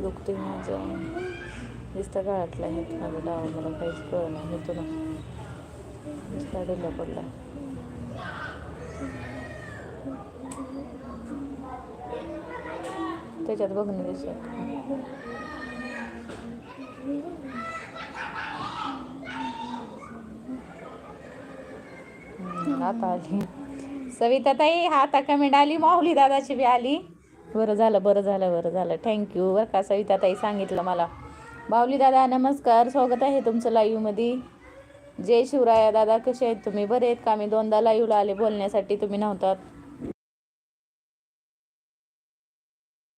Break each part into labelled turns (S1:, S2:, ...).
S1: लई दुखते माझं. दिसता गळ्यातला आहे माझं डाव मला काहीच कळ नाही होतो ना. नुसता ढिला पडला. त्याच्यात बघणं दिसत आता आली. सविता ताई हा आता कमेंट आली माऊली दादाची बी आली. बरं झालं बरं झालं बरं झालं. थँक्यू बरं का सविता ताई सांगितलं मला. बावली दादा नमस्कार. स्वागत आहे तुमचं लाईव्हमध्ये जय शिवराया दादा कसे आहेत तुम्ही? बरे आहेत का? मी दोनदा लाईव्हला आले बोलण्यासाठी. तुम्ही नव्हतात.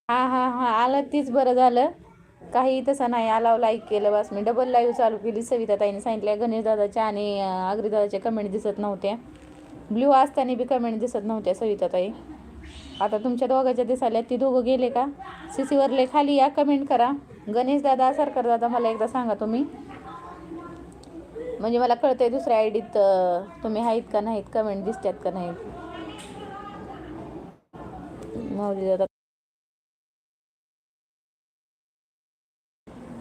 S1: हा हा हा. आलं तीच बरं झालं. काही तसं नाही. आलाव लाईक केलं बस. मी डबल लाईव्ह चालू केली. सविता ताईने सांगितल्या गणेश दादाच्या आणि आगरी दादाच्या कमेंट दिसत नव्हत्या ब्ल्यू असताना बी कमेंट दिसत नव्हत्या सविता ताई आता तुमच्या दोघांच्या दिसाल्या ती दोघं गेले का? सीसीवरले खाली या कमेंट करा. गणेश दादा सरकार दादा मला एकदा सांगा तुम्ही. म्हणजे मला कळतंय दुसऱ्या आय डीत तुम्ही आहेत का नाहीत कमेंट दिसतात का नाहीत? माऊली दादा.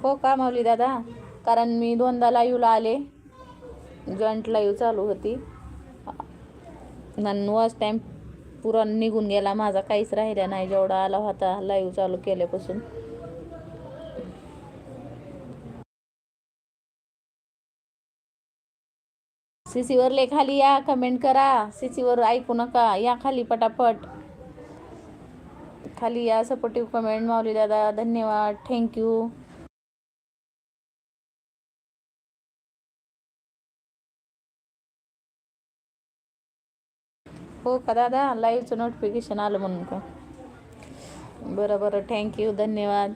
S1: हो का माऊली दादा? कारण मी दोनदा लाईव्हला आले. जॉईंट लाईव्ह चालू होती. आणि वॉच टाईम पुरा निघून गेला. माझा काहीच राहिला नाही. जेवढा आला होता लाईव्ह चालू केल्यापासून. सीसीवर ले खाली या. कमेंट करा. सीसीवर ऐकू नका. या खाली पटापट. खाली या सपोर्टिव्ह कमेंट माऊली दादा धन्यवाद. थँक्यू हो का दादा? लाईव्हचं नोटिफिकेशन आलं म्हणून का? बरं बरं. थँक्यू धन्यवाद.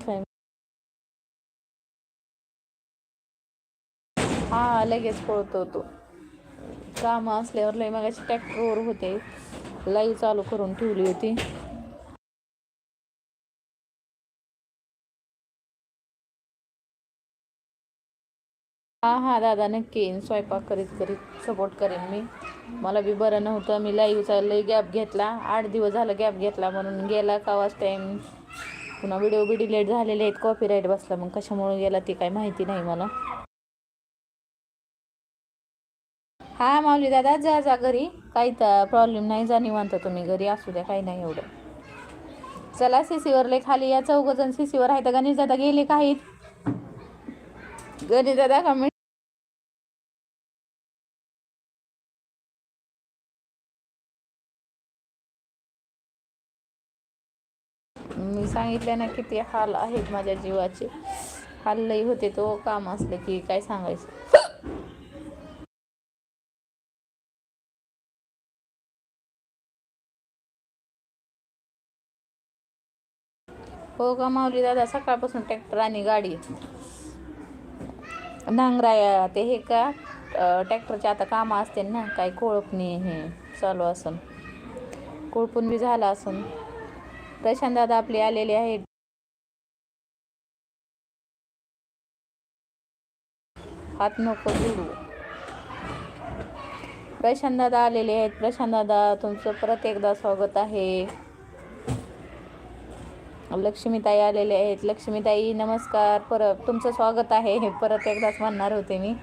S1: काय हा लगेच पळतो तो. कामं असल्यावर लय मगाशी ट्रॅक्टरवर होते. लाईव्ह चालू करून ठेवली होती. हा हा दादा नक्की. येईन स्वयंपाक करीत करीत सपोर्ट करेन मी. मला बी बरं नव्हतं. मी लाईव्हचा लई गॅप घेतला. आठ दिवस झालं गॅप घेतला म्हणून. गेला का वाज टाईम पुन्हा व्हिडिओ बी डिलेट झालेले आहेत. कॉपीराईट बसला. मग कशामुळे गेला ते काही माहिती नाही मला. हा माऊली दादा जा जा घरी. काही तर प्रॉब्लेम नाही जा निवांत तुम्ही घरी. असू द्या काही नाही एवढं. चला सीसीवर लय खाली या. चौघजण सीसीवर आहे तर गणेश दादा गेले काहीत गणेश दादा कमेंट सांगितलं ना किती हाल आहेत माझ्या जीवाचे. हाल लई होते तो काम असले की काय सांगायचं? हो का माऊली दादा सकाळपासून ट्रॅक्टर आणि गाडी. नांगराया ते हे का ट्रॅक्टरचे आता कामं असते ना काही कोळपणी हे चालू असून. कोळपून बी झालं असून. प्रशांत दादा आपले आलेले आहेत. हात नको जोडू. प्रशांत दादा आलेले आहेत. प्रशांत दादा तुमचं परत एकदा स्वागत आहे. लक्ष्मीताई आलेले आहेत. लक्ष्मीताई नमस्कार. परत तुमचं स्वागत आहे. हे परत एकदाच म्हणणार होते मी.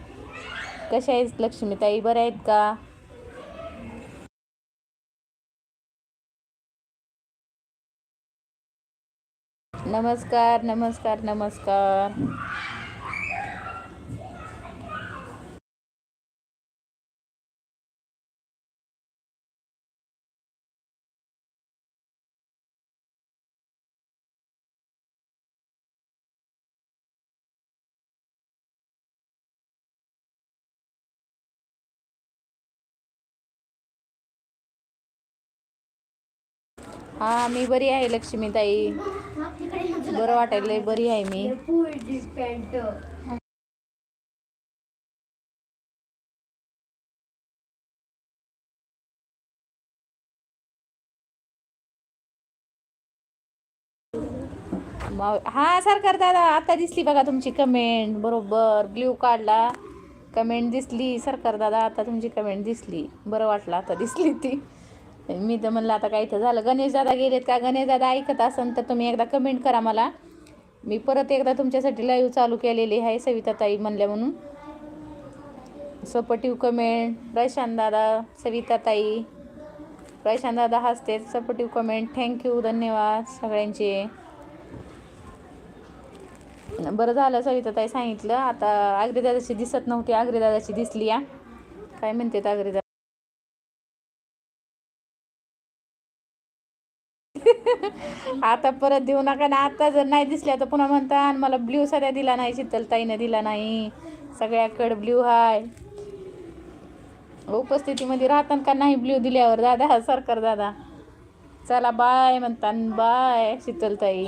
S1: कशा आहेत लक्ष्मीताई? बऱ्या आहेत का? नमस्कार नमस्कार नमस्कार. हा मी बरी आहे लक्ष्मीताई. बरं वाटायला बरी आहे मी. हा सरकार दादा आता दिसली बघा तुमची कमेंट बरोबर ब्ल्यू काढला कमेंट दिसली. सरकार दादा आता तुमची कमेंट दिसली. बरं वाटलं आता दिसली ती. मी तर म्हणलं आता काय इथं झालं? गणेश दादा गेलेत का? गणेश दादा ऐकत असन तर तुम्ही एकदा कमेंट करा मला. मी परत एकदा तुमच्यासाठी लाईव्ह चालू केलेली आहे सविता ताई म्हणल्या म्हणून. सपोर्टिव्ह कमेंट प्रशांत दादा सविता ताई प्रशांत दादा हसते सपोर्टिव्ह कमेंट थँक्यू धन्यवाद सगळ्यांचे. बरं झालं सविता ताई सांगितलं. आता आग्रेदादाची दिसत नव्हती आग्रेदादाची दिसली या. काय म्हणते आग्रेदा आता परत देऊ नका ना. आता जर नाही दिसल्या तर पुन्हा म्हणता मला ब्ल्यू सध्या दिला नाही शीतलताईनं दिला नाही. सगळ्याकडे ब्ल्यू हाय. उपस्थितीमध्ये राहतात का नाही ब्ल्यू दिल्यावर दादा? सरकार दादा. चला बाय म्हणता बाय शीतलताई.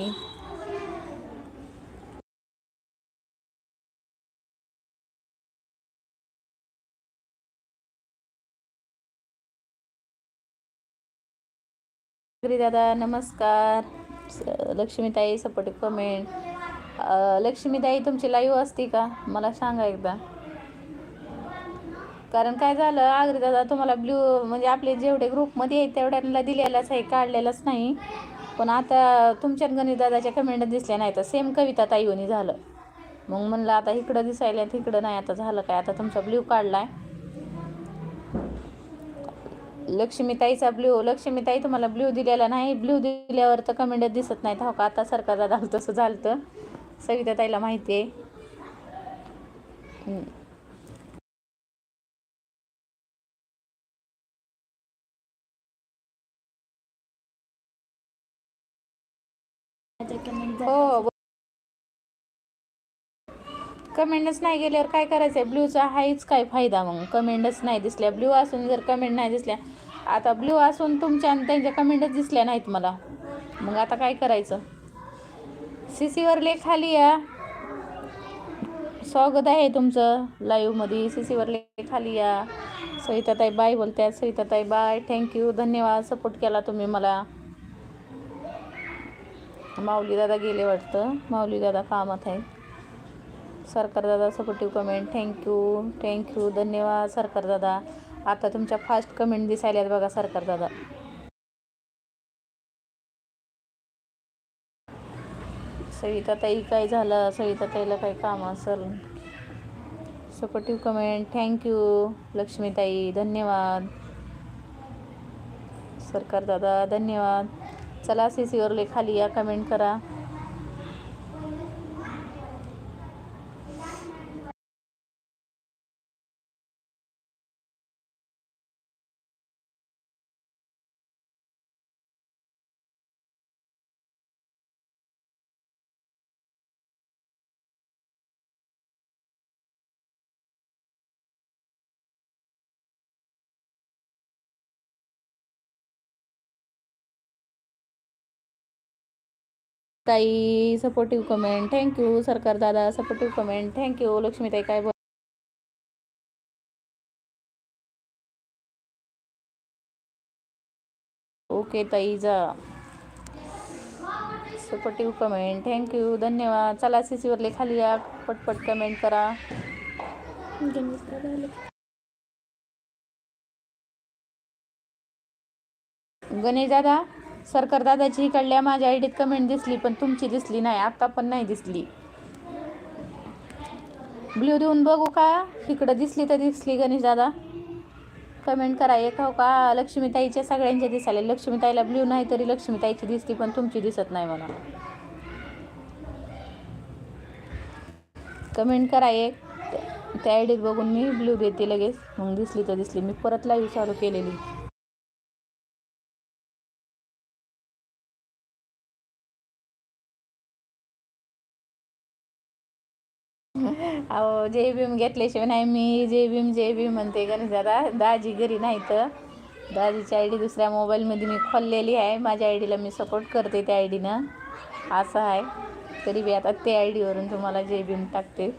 S1: शेतकरी दादा नमस्कार. लक्ष्मीताई सपोर्टिव कमेंट लक्ष्मीताई तुमची लाईव्ह असते का? मला सांगा एकदा. कारण काय झालं आगरी दादा तुम्हाला ब्ल्यू म्हणजे आपले जेवढे ग्रुपमध्ये आहेत तेवढ्यांना दिलेलाच आहे काढलेलाच नाही. पण आता तुमच्या गणित दादाच्या कमेंट दिसल्या नाही तर सेम कविता ताईवनी झालं. मग म्हणलं आता इकडं दिसायला तिकडं नाही आता झालं काय? आता तुमचा ब्ल्यू काढला आहे लक्ष्मीताईचा ब्ल्यू लक्ष्मीताई तुम्हाला ब्ल्यू दिलेला नाही. ब्ल्यू दिल्यावर तर कमेंटच दिसत नाहीत. हो का? आता सरकार दादा तसं झालं सविता ताईला माहिती आहे. हो कमेंटच नाही गेल्यावर काय करायचं आहे ब्ल्यूचा हाच काय फायदा मग? कमेंटच नाही दिसल्या. ब्ल्यू असून जर कमेंट नाही दिसल्या आता ब्ल्यू असून तुमच्या आणि त्यांच्या कमेंटच दिसल्या नाहीत मला. मग आता काय करायचं? सी सीवर लेख खाली या. स्वागत आहे तुमचं लाईव्हमध्ये सी सीवर लेख खाली या. सविताताई बाय बोलत्या सविताताई बाय थँक्यू धन्यवाद. सपोर्ट केला तुम्ही मला. माऊली दादा गेले वाटतं. माऊली दादा कामात आहे सरकार दादा सपोर्टिव्ह कमेंट थँक्यू थँक्यू धन्यवाद सरकार दादा. आता तुमच्या फास्ट कमेंट दिसायल्यात बघा सरकार दादा. सविता ताई काय झालं? सविता ताईला काही काम असेल? सपोर्टिव्ह कमेंट थँक्यू लक्ष्मीताई. धन्यवाद. सरकार दादा धन्यवाद. चला सी सीवरले खाली या कमेंट करा. ताई सपोर्टिव्ह कमेंट थँक्यू सरकार दादा सपोर्टिव्ह कमेंट थँक्यू लक्ष्मीताई, काय बोल ओके ताई, जा. सपोर्टिव्ह कमेंट थँक्यू धन्यवाद. चला सी सीवरले खाली या. पटपट कमेंट करा. गणेश दादा? सरकार दादाची इकडल्या माझ्या आयडीत कमेंट दिसली पण तुमची दिसली नाही आता पण नाही दिसली. ब्ल्यू देऊन बघू का? इकडं दिसली तर दिसली गणेश दादा. कमेंट करा एक हो का? लक्ष्मीताईच्या सगळ्यांच्या दिसाले लक्ष्मीताईला ब्ल्यू नाही तरी लक्ष्मीताईची दिसली पण तुमची दिसत नाही मला कमेंट करा एक. त्या आयडीत बघून मी ब्ल्यू देते लगेच. मग दिसली तर दिसली. मी परत लाईव्ह चालू केलेली. जय भीम घेतल्याशिवाय नाही मी जय भीम जय भीम म्हणते गणेश दादा. दाजी घरी नाही तर दाजीची आय डी दुसऱ्या मोबाईलमध्ये मी खोललेली आहे. माझ्या आय डीला मी सपोर्ट करते त्या आय डीनं असं आहे. तरी बी आता त्या आय डीवरून तुम्हाला जय भीम टाकते.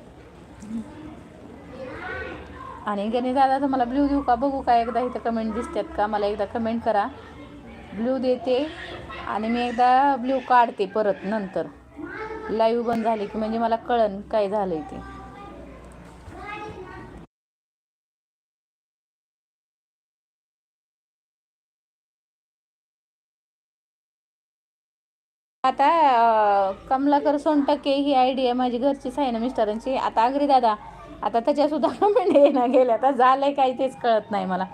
S1: आणि गणेश दादा तुम्हाला ब्ल्यू देऊ का? बघू का? एकदा इथं कमेंट दिसतात का? मला एकदा कमेंट करा. ब्ल्यू देते आणि मी एकदा ब्ल्यू काढते परत नंतर. लाईव्ह बंद झाली की म्हणजे मला कळन काय झालंय ते. आता कमलाकर सोनटक्के ही आय डी आहे माझी घरचीच आहे ना मिस्टरांची. आता अग्री दादा आता त्याच्यासुद्धा कमेंट येणं गेल्या. आता झालंय काही तेच कळत नाही मला.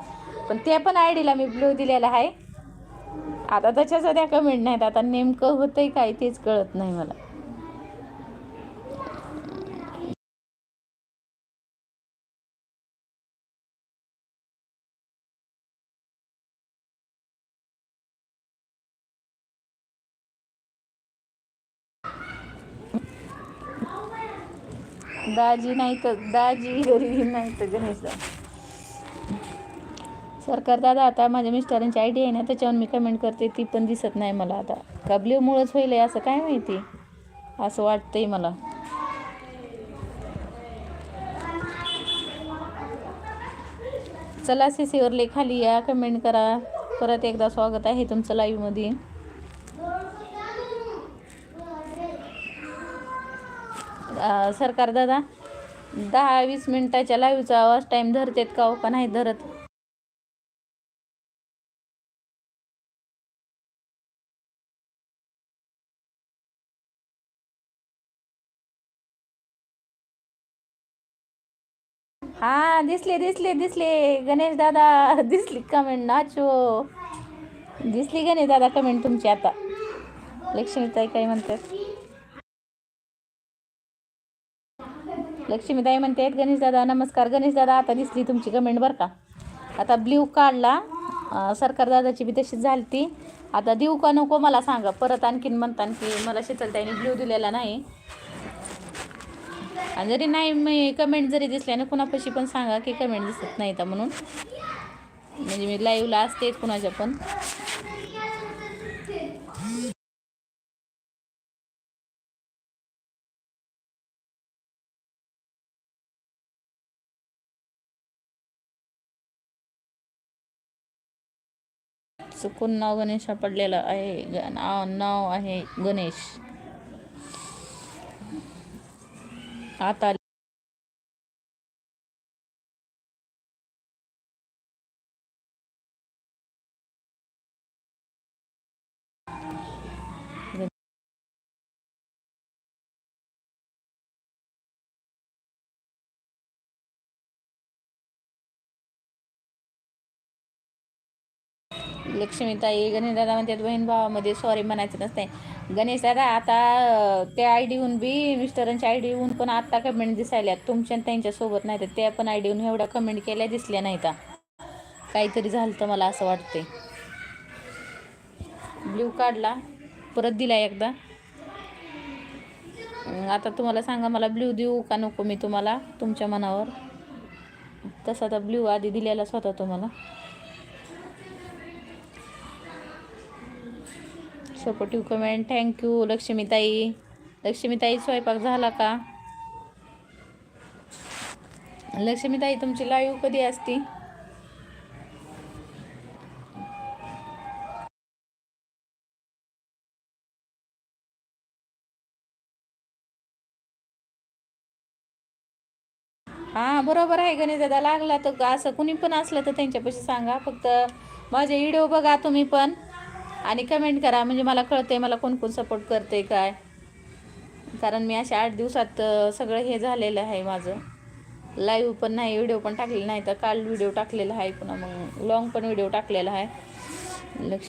S1: पण त्या पण आय डीला मी ब्ल्यू दिलेला आहे. आता त्याच्या सध्या कमेंट नाहीत. आता नेमकं होतंय काय तेच कळत नाही मला. दाजी नाही तर दाजी घरी नाही तर गणेश सरकार दादा आता माझ्या मिस्टरांची आयडिया आहे ना त्याच्यावर मी कमेंट करते ती पण दिसत नाही मला आता. का होईल आहे असं काय माहिती? असं वाटतंय मला. चला सी सीवरले खाली या कमेंट करा. परत एकदा स्वागत आहे तुमचं लाईव्हमध्ये सरकार दादा दहा वीस मिनिटाच्या लाईव्हचा आवाज टाईम धरतेत का हो? का नाही धरत? हा दिसले दिसले दिसले. गणेश दादा दिसली कमेंट नाचो. दिसली गणेश दादा कमेंट तुमची आता. लक्ष्मीताई काय म्हणतात? लक्ष्मीदाई म्हणते गणेश दादा नमस्कार गणेश दादा आता दिसली तुमची कमेंट बरं का? आता ब्ल्यू काढला सरकारदादाची सरकार दादाची बी तशीच झाली ती. आता देऊ का नको मला सांगा परत आणखीन म्हणतान की मला शीतलताईने ब्ल्यू दिलेला नाही. आणि जरी नाही मी कमेंट जरी दिसल्या ना कुणापाशी पण सांगा की कमेंट दिसत नाही तर म्हणून. म्हणजे मी लाईव्हला असतेच कुणाच्या पण. चुकून नाव गणेश पडलेलं आहे. ग- नाव नाव आहे गणेश. आता लक्ष्मीताई गणेश दादा म्हणतात बहीण भावामध्ये सॉरी म्हणायचं नसते गणेश दादा आता त्या आय डीहून बी मिस्टरांच्या आय डीहून पण आत्ता कमेंट दिसायल्या तुमच्या आणि त्यांच्यासोबत नाही तर त्या पण आय डीहून एवढ्या कमेंट केल्या दिसल्या नाही का काहीतरी झालं तर मला असं वाटते ब्ल्यू काढला. परत दिला एकदा. आता तुम्हाला सांगा मला ब्ल्यू देऊ का नको मी तुम्हाला? तुमच्या मनावर. तसा तर ब्ल्यू आधी दिलेलाच होता तुम्हाला. सपोर्टिव्ह कमेंट थँक्यू लक्ष्मीताई लक्ष्मीताई स्वयंपाक झाला का? लक्ष्मीताई तुमची लाईव्ह कधी असती? हां बरोबर आहे गणेश दादा. लागला तर असं कुणी पण असलं तर त्यांच्यापाशी सांगा. फक्त माझे व्हिडिओ बघा तुम्ही पण. आणि कमेंट करा म्हणजे मला कळते मला कोण कोण सपोर्ट करते काय. कारण मी अशा आठ दिवसात सगळं हे झालेलं आहे माझं. लाईव्ह पण नाही व्हिडिओ पण टाकलेला नाही तर काल व्हिडिओ टाकलेला आहे पुन्हा मग. लॉंग पण व्हिडिओ टाकलेला आहे. लक्ष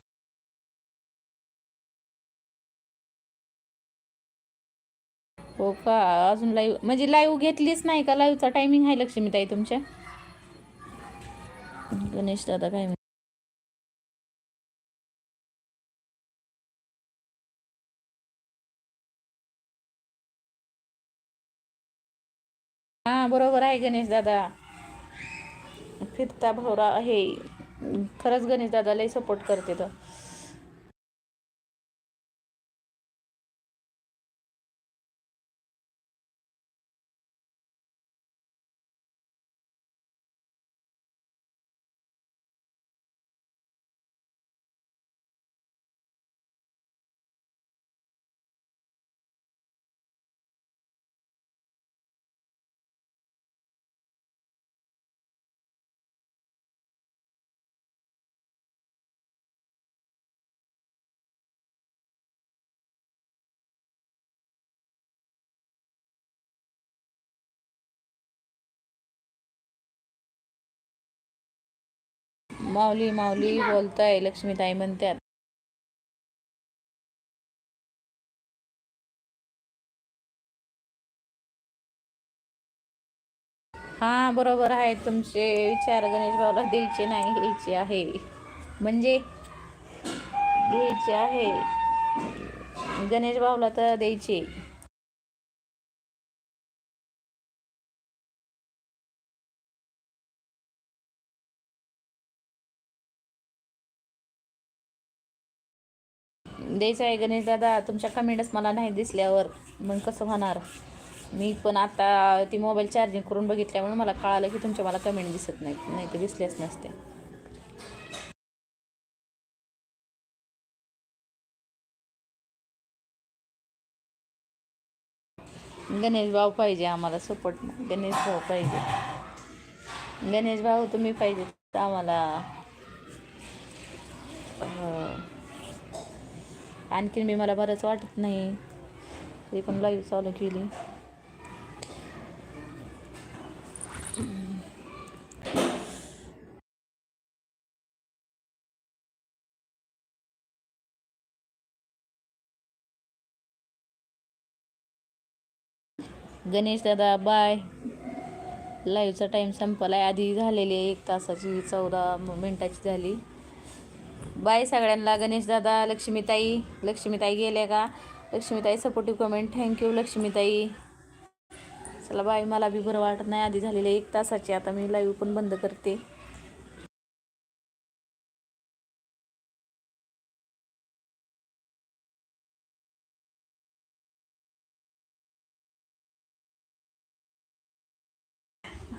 S1: हो का? अजून लाईव्ह म्हणजे लाईव्ह घेतलीच नाही का? लाईव्हचा टायमिंग आहे लक्ष्मीताई तुमच्या? गणेश दादा काय हा बरोबर आहे गणेश दादा. फिरता भवरा आहे. खरंच गणेश दादा लय सपोर्ट करते तर माऊली माऊली बोलताय लक्ष्मीताई म्हणतात हा बरोबर आहे तुमचे विचार. गणेश भाऊला द्यायचे नाही घ्यायचे आहे. म्हणजे? घ्यायचे आहे. गणेश भाऊला तर द्यायचे. द्यायचं आहे गणेश दादा तुमच्या कमेंट्स मला नाही दिसल्यावर मग कसं होणार? मी पण आता ती मोबाईल चार्जिंग करून बघितल्यामुळे मला कळालं की तुमच्या मला कमेंट दिसत नाहीत नाही तर दिसल्याच नसते. गणेश भाऊ पाहिजे आम्हाला सपोर्ट गणेश भाऊ पाहिजे. गणेश भाऊ तुम्ही पाहिजे आम्हाला. आणखीन मी मला बरंच वाटत नाही. तरी पण लाईव्ह चालू केली. गणेश दादा बाय लाईव्हचा टाईम आहे आधी झालेली आहे एक तासाची चौदा मिनटाची झाली. बाय सगळ्यांना गणेश दादा लक्ष्मीताई. लक्ष्मीताई गेल्या का? लक्ष्मीताई सपोर्टिव्ह कमेंट थँक्यू लक्ष्मीताई. चला बाय मला बी बरं वाटत नाही आधी झालेले एक तासाची. आता मी लाईव्ह पण बंद करते.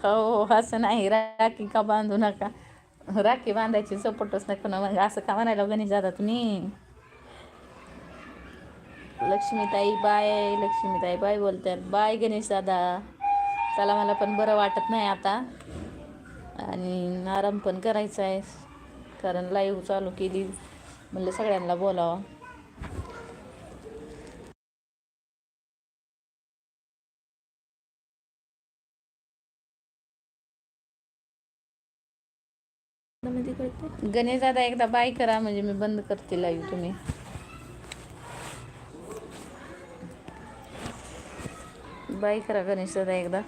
S1: हो असं नाही. राखी का बांधू नका. राखी बांधायची सपोर्टच नाही मग असं का म्हणायला गणेश दादा तुम्ही? लक्ष्मीताई बाय लक्ष्मीताई बाय बोलतात. बाय गणेश दादा. चला मला पण बरं वाटत नाही आता. आणि आराम पण करायचा आहे कारण लाईव्ह चालू केली. म्हणलं सगळ्यांना बोलावं. गणेश दादा एकदा बाय करा म्हणजे मी बंद करते लाईव्ह तुम्ही. बाय करा गणेश दादा एकदा.